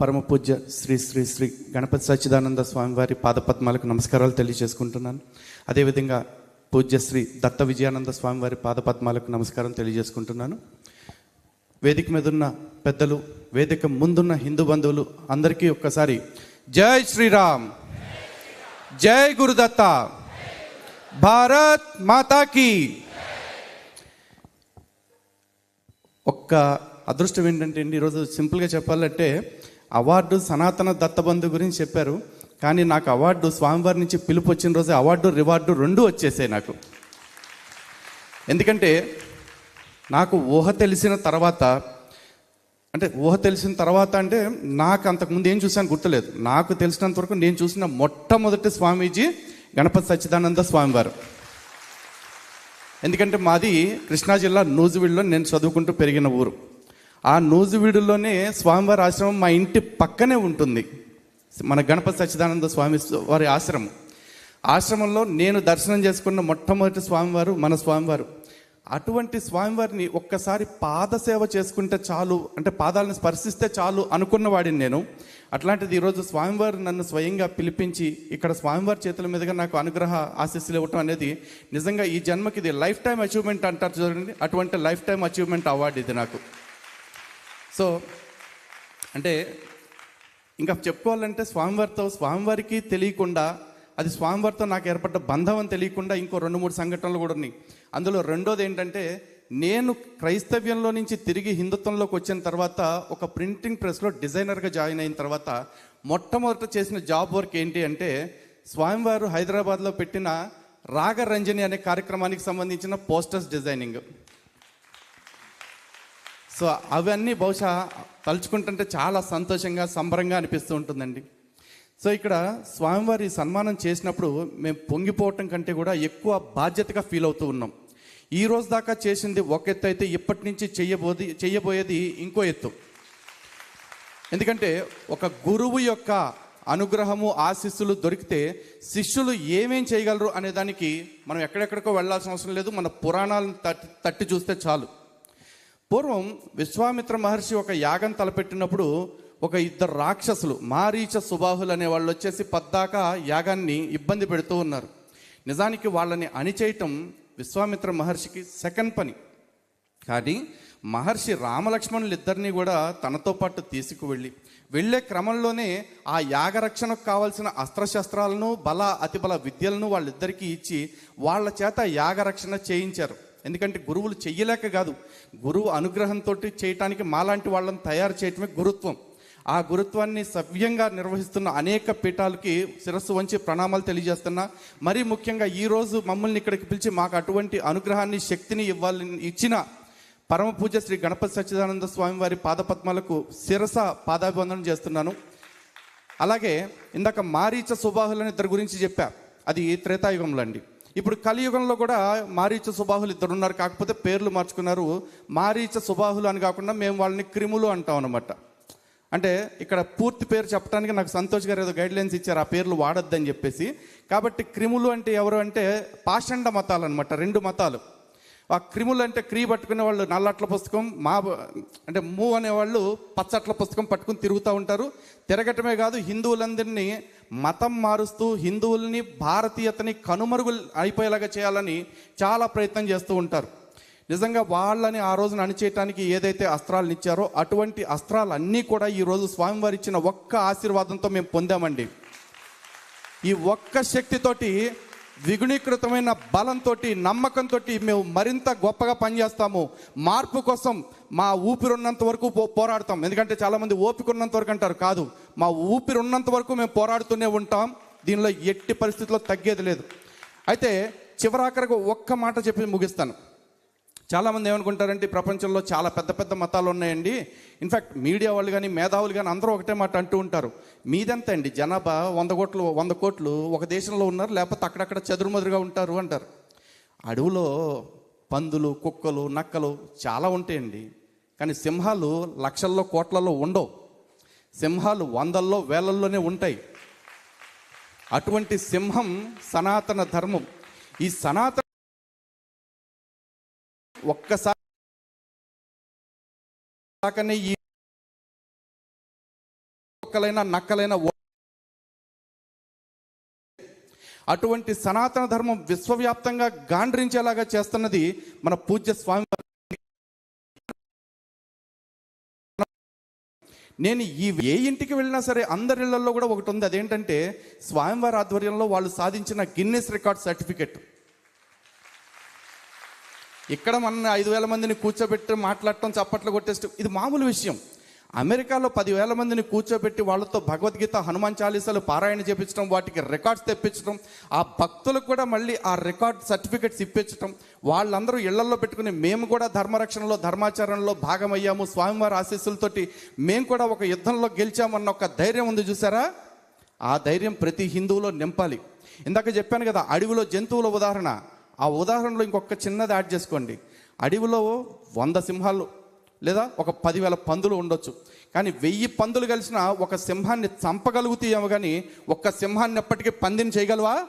పరమ పూజ్య శ్రీ శ్రీ శ్రీ గణపతి సచ్చిదానంద స్వామివారి పాదపద్మాలకు నమస్కారాలు తెలియజేసుకుంటున్నాను. అదేవిధంగా పూజ్య శ్రీ దత్త విజయానంద స్వామివారి పాదపద్మాలకు నమస్కారం తెలియజేసుకుంటున్నాను. వేదిక మీద ఉన్న పెద్దలు వేదిక ముందున్న హిందూ బంధువులు అందరికీ ఒక్కసారి జై శ్రీరామ్. జై గురుదత్త. భారత్ మాతాకి. ఒక్క అదృష్టం ఏంటంటే అండి ఈరోజు సింపుల్గా చెప్పాలంటే అవార్డు సనాతన దత్తబంధు గురించి చెప్పారు. కానీ నాకు అవార్డు స్వామివారి నుంచి పిలుపు వచ్చిన రోజు అవార్డు రివార్డు రెండు వచ్చేసాయి నాకు. ఎందుకంటే నాకు ఊహ తెలిసిన తర్వాత అంటే ఊహ తెలిసిన తర్వాత అంటే నాకు అంతకుముందు ఏం చూసాను గుర్తులేదు. నాకు తెలిసినంత వరకు నేను చూసిన మొట్టమొదటి స్వామీజీ గణపతి సచ్చిదానంద స్వామివారు. ఎందుకంటే మాది కృష్ణా జిల్లా నూజువిల్లో నేను చదువుకుంటూ పెరిగిన ఊరు. ఆ నూజివీడులోనే స్వామివారి ఆశ్రమం మా ఇంటి పక్కనే ఉంటుంది. మన గణపతి సచ్చిదానంద స్వామి వారి ఆశ్రమం. ఆశ్రమంలో నేను దర్శనం చేసుకున్న మొట్టమొదటి స్వామివారు మన స్వామివారు. అటువంటి స్వామివారిని ఒక్కసారి పాదసేవ చేసుకుంటే చాలు అంటే పాదాలను స్పర్శిస్తే చాలు అనుకున్నవాడిని నేను. అట్లాంటిది ఈరోజు స్వామివారు నన్ను స్వయంగా పిలిపించి ఇక్కడ స్వామివారి చేతుల మీదుగా నాకు అనుగ్రహ ఆశీస్సులు ఇవ్వటం అనేది నిజంగా ఈ జన్మకి ఇది లైఫ్ టైం అచీవ్మెంట్ అంటారు చూడండి. అటువంటి లైఫ్ టైం అచీవ్మెంట్ అవార్డు ఇది నాకు. సో అంటే ఇంకా చెప్పుకోవాలంటే స్వామివారితో స్వామివారికి తెలియకుండా అది స్వామివారితో నాకు ఏర్పడ్డ బంధం అని తెలియకుండా ఇంకో రెండు మూడు సంఘటనలు కూడా ఉన్నాయి. అందులో రెండోది ఏంటంటే నేను క్రైస్తవ్యంలో నుంచి తిరిగి హిందుత్వంలోకి వచ్చిన తర్వాత ఒక ప్రింటింగ్ ప్రెస్లో డిజైనర్గా జాయిన్ అయిన తర్వాత మొట్టమొదట చేసిన జాబ్ వర్క్ ఏంటి అంటే స్వామివారు హైదరాబాద్లో పెట్టిన రాగరంజని అనే కార్యక్రమానికి సంబంధించిన పోస్టర్స్ డిజైనింగ్. సో అవన్నీ బహుశా తలుచుకుంటుంటే చాలా సంతోషంగా సంబరంగా అనిపిస్తూ ఉంటుందండి. సో ఇక్కడ స్వామివారి సన్మానం చేసినప్పుడు మేము పొంగిపోవటం కంటే కూడా ఎక్కువ బాధ్యతగా ఫీల్ అవుతూ ఉన్నాం. ఈ రోజు దాకా చేసింది ఒక ఎత్తు అయితే ఇప్పటి నుంచి చెయ్యబోది చెయ్యబోయేది ఇంకో ఎత్తు. ఎందుకంటే ఒక గురువు యొక్క అనుగ్రహము ఆశీస్సులు దొరికితే శిష్యులు ఏమేం చేయగలరు అనే దానికి మనం ఎక్కడెక్కడికో వెళ్ళాల్సిన అవసరం లేదు. మన పురాణాలను తట్టి తట్టి చూస్తే చాలు. పూర్వం విశ్వామిత్ర మహర్షి ఒక యాగం తలపెట్టినప్పుడు ఒక ఇద్దరు రాక్షసులు మారీచ సుబాహులు అనే వాళ్ళు వచ్చేసి పద్దాక యాగాన్ని ఇబ్బంది పెడుతూ ఉన్నారు. నిజానికి వాళ్ళని అణిచేయటం విశ్వామిత్ర మహర్షికి సెకండ్ పని. కానీ మహర్షి రామలక్ష్మణులు ఇద్దరిని కూడా తనతో పాటు తీసుకువెళ్ళి వెళ్ళే క్రమంలోనే ఆ యాగరక్షణకు కావాల్సిన అస్త్రశస్త్రాలను బల అతిబల విద్యలను వాళ్ళిద్దరికీ ఇచ్చి వాళ్ళ చేత యాగరక్షణ చేయించారు. ఎందుకంటే గురువులు చెయ్యలేక కాదు. గురువు అనుగ్రహంతో చేయటానికి మాలాంటి వాళ్ళని తయారు చేయటమే గురుత్వం. ఆ గురుత్వాన్ని సవ్యంగా నిర్వహిస్తున్న అనేక పీఠాలకి శిరస్సు వంచి ప్రణామాలు తెలియజేస్తున్నా. మరీ ముఖ్యంగా ఈరోజు మమ్మల్ని ఇక్కడికి పిలిచి మాకు అటువంటి అనుగ్రహాన్ని శక్తిని ఇవ్వాలని ఇచ్చిన పరమ పూజ శ్రీ గణపతి సచ్చిదానంద స్వామి వారి పాదపద్మాలకు శిరస పాదాభివందనం చేస్తున్నాను. అలాగే ఇందాక మారీచ సుబాహులని ఇద్దరు గురించి చెప్పా. అది త్రేతాయుగంలో అండి. ఇప్పుడు కలియుగంలో కూడా మారీచ సుబాహులు ఇద్దరు ఉన్నారు. కాకపోతే పేర్లు మార్చుకున్నారు. మారీచ సుబాహులు అని కాకుండా మేము వాళ్ళని క్రిములు అంటాం అనమాట అంటే ఇక్కడ పూర్తి పేరు చెప్పడానికి నాకు సంతోష్ గారు ఏదో గైడ్లైన్స్ ఇచ్చారు. ఆ పేర్లు వాడొద్దని చెప్పేసి. కాబట్టి క్రిములు అంటే ఎవరు అంటే పాషండ మతాలు అనమాట రెండు మతాలు. ఆ క్రిములు అంటే క్రీ పట్టుకునే వాళ్ళు నల్లట్ల పుస్తకం మా అంటే మూ అనేవాళ్ళు పచ్చట్ల పుస్తకం పట్టుకుని తిరుగుతూ ఉంటారు. తిరగటమే కాదు హిందువులందరినీ మతం మారుస్తూ హిందువుల్ని భారతీయతని కనుమరుగు అయిపోయేలాగా చేయాలని చాలా ప్రయత్నం చేస్తూ ఉంటారు. నిజంగా వాళ్ళని ఆ రోజున అణిచేయటానికి ఏదైతే అస్త్రాలను ఇచ్చారో అటువంటి అస్త్రాలన్నీ కూడా ఈరోజు స్వామివారి ఇచ్చిన ఒక్క ఆశీర్వాదంతో మేము పొందామండి. ఈ ఒక్క శక్తితోటి ద్విగుణీకృతమైన బలంతో నమ్మకంతో మేము మరింత గొప్పగా పనిచేస్తాము. మార్పు కోసం మా ఊపిరి ఉన్నంత వరకు పో- పోరాడతాం. ఎందుకంటే చాలామంది ఓపిక ఉన్నంత వరకు అంటారు కాదు. మా ఊపిరి ఉన్నంత వరకు మేము పోరాడుతూనే ఉంటాం. దీనిలో ఎట్టి పరిస్థితుల్లో తగ్గేది లేదు. అయితే చివరాఖరకు ఒక్క మాట చెప్పి ముగిస్తాను. చాలామంది ఏమనుకుంటారంటే ప్రపంచంలో చాలా పెద్ద పెద్ద మతాలు ఉన్నాయండి. ఇన్ఫ్యాక్ట్ మీడియా వాళ్ళు కానీ మేధావులు కానీ అందరూ ఒకటే మాట అంటూ ఉంటారు. మీదెంత అండి జనాభా వంద కోట్లు వంద కోట్లు ఒక దేశంలో ఉన్నారు లేకపోతే అక్కడక్కడ చెదురుమదురుగా ఉంటారు అంటారు. అడవులో పందులు కుక్కలు నక్కలు చాలా ఉంటాయండి. కానీ సింహాలు లక్షల్లో కోట్లలో ఉండవు. సింహాలు వందల్లో వేలల్లోనే ఉంటాయి. అటువంటి సింహం సనాతన ధర్మం. ఈ సనాతన ఒక్కసారి ఈ ఒక్కలైన నక్కలైనా అటువంటి సనాతన ధర్మం విశ్వవ్యాప్తంగా గాండ్రించేలాగా చేస్తున్నది మన పూజ్య స్వామి నేను ఈ ఏ ఇంటికి వెళ్ళినా సరే అందరి ఇళ్ళలో కూడా ఒకటి ఉంది. అదేంటంటే స్వామివారి ఆధ్వర్యంలో వాళ్ళు సాధించిన గిన్నెస్ రికార్డ్ సర్టిఫికెట్. ఇక్కడ మన ఐదు వేల మందిని కూర్చోబెట్టి మాట్లాడటం చప్పట్లు కొట్టేసి ఇది మామూలు విషయం. అమెరికాలో పదివేల మందిని కూర్చోబెట్టి వాళ్ళతో భగవద్గీత హనుమాన్ చాలీసాలు పారాయణ చేపించడం వాటికి రికార్డ్స్ తెప్పించడం ఆ భక్తులకు కూడా మళ్ళీ ఆ రికార్డ్ సర్టిఫికెట్స్ ఇప్పించడం వాళ్ళందరూ ఇళ్ళలో పెట్టుకుని మేము కూడా ధర్మరక్షణలో ధర్మాచరణలో భాగమయ్యాము స్వామివారి ఆశీస్సులతోటి మేము కూడా ఒక యుద్ధంలో గెలిచామన్న ఒక ధైర్యం ఉంది చూసారా? ఆ ధైర్యం ప్రతి హిందువులో నింపాలి. ఇందాక చెప్పాను కదా అడవిలో జంతువుల ఉదాహరణ. ఆ ఉదాహరణలో ఇంకొక చిన్నది యాడ్ చేసుకోండి. అడవిలో వంద సింహాలు లేదా ఒక పదివేల పందులు ఉండొచ్చు. కానీ వెయ్యి పందులు కలిసిన ఒక సింహాన్ని చంపగలుగుతాయేమో కానీ ఒక్క సింహాన్ని ఎప్పటికీ పందిని చేయగలవా?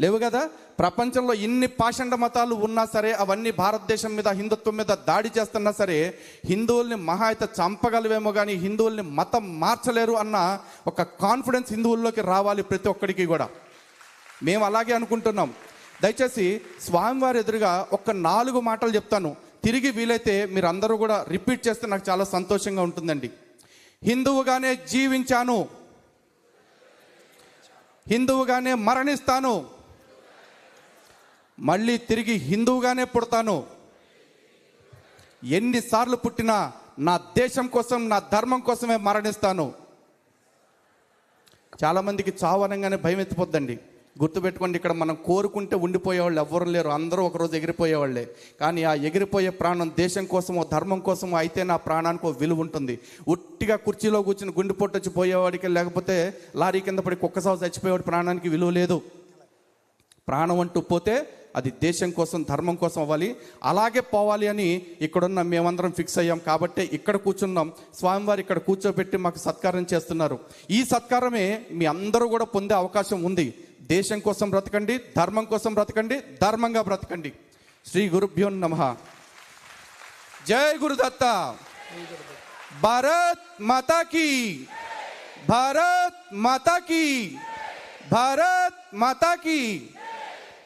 లేవు కదా? ప్రపంచంలో ఇన్ని పాషండ మతాలు ఉన్నా సరే అవన్నీ భారతదేశం మీద హిందుత్వం మీద దాడి చేస్తున్నా సరే హిందువుల్ని మహా అయితే చంపగలవేమో కానీ హిందువుల్ని మతం మార్చలేరు అన్న ఒక కాన్ఫిడెన్స్ హిందువుల్లోకి రావాలి ప్రతి ఒక్కడికి కూడా. మేము అలాగే అనుకుంటున్నాం. దయచేసి స్వామివారి ఎదురుగా ఒక నాలుగు మాటలు చెప్తాను. తిరిగి వీలైతే మీరు అందరూ కూడా రిపీట్ చేస్తే నాకు చాలా సంతోషంగా ఉంటుందండి. హిందువుగానే జీవించాను. హిందువుగానే మరణిస్తాను. మళ్ళీ తిరిగి హిందువుగానే పుడతాను. ఎన్నిసార్లు పుట్టినా నా దేశం కోసం నా ధర్మం కోసమే మరణిస్తాను. చాలామందికి చావు అనగానే భయం ఎత్తిపోద్దండి గుర్తుపెట్టుకోండి ఇక్కడ మనం కోరుకుంటే ఉండిపోయేవాళ్ళు ఎవ్వరు లేరు అందరూ ఒకరోజు ఎగిరిపోయేవాళ్ళే. కానీ ఆ ఎగిరిపోయే ప్రాణం దేశం కోసమో ధర్మం కోసమో అయితే నా ప్రాణానికి ఒక విలువ ఉంటుంది. ఉట్టిగా కుర్చీలో కూర్చుని గుండె పొట్టొచ్చి పోయేవాడికి లేకపోతే లారీ కింద పడి కుక్కసావు చచ్చిపోయేవాడి ప్రాణానికి విలువ లేదు. ప్రాణం అంటూ పోతే అది దేశం కోసం ధర్మం కోసం అవ్వాలి. అలాగే పోవాలి అని ఇక్కడున్న మేమందరం ఫిక్స్ అయ్యాం. కాబట్టి ఇక్కడ కూర్చున్నాం. స్వామివారు ఇక్కడ కూర్చోబెట్టి మాకు సత్కారం చేస్తున్నారు. ఈ సత్కారమే మీ అందరూ కూడా పొందే అవకాశం ఉంది. దేశం కోసం బ్రతకండి ధర్మం కోసం బ్రతకండి ధర్మంగా బ్రతకండి. శ్రీ గురుభ్యో నమ. జై గురుదత్త. భారత్ మాతా కీ. భారత్ మాతా కీ. భారత్ మాతా కీ.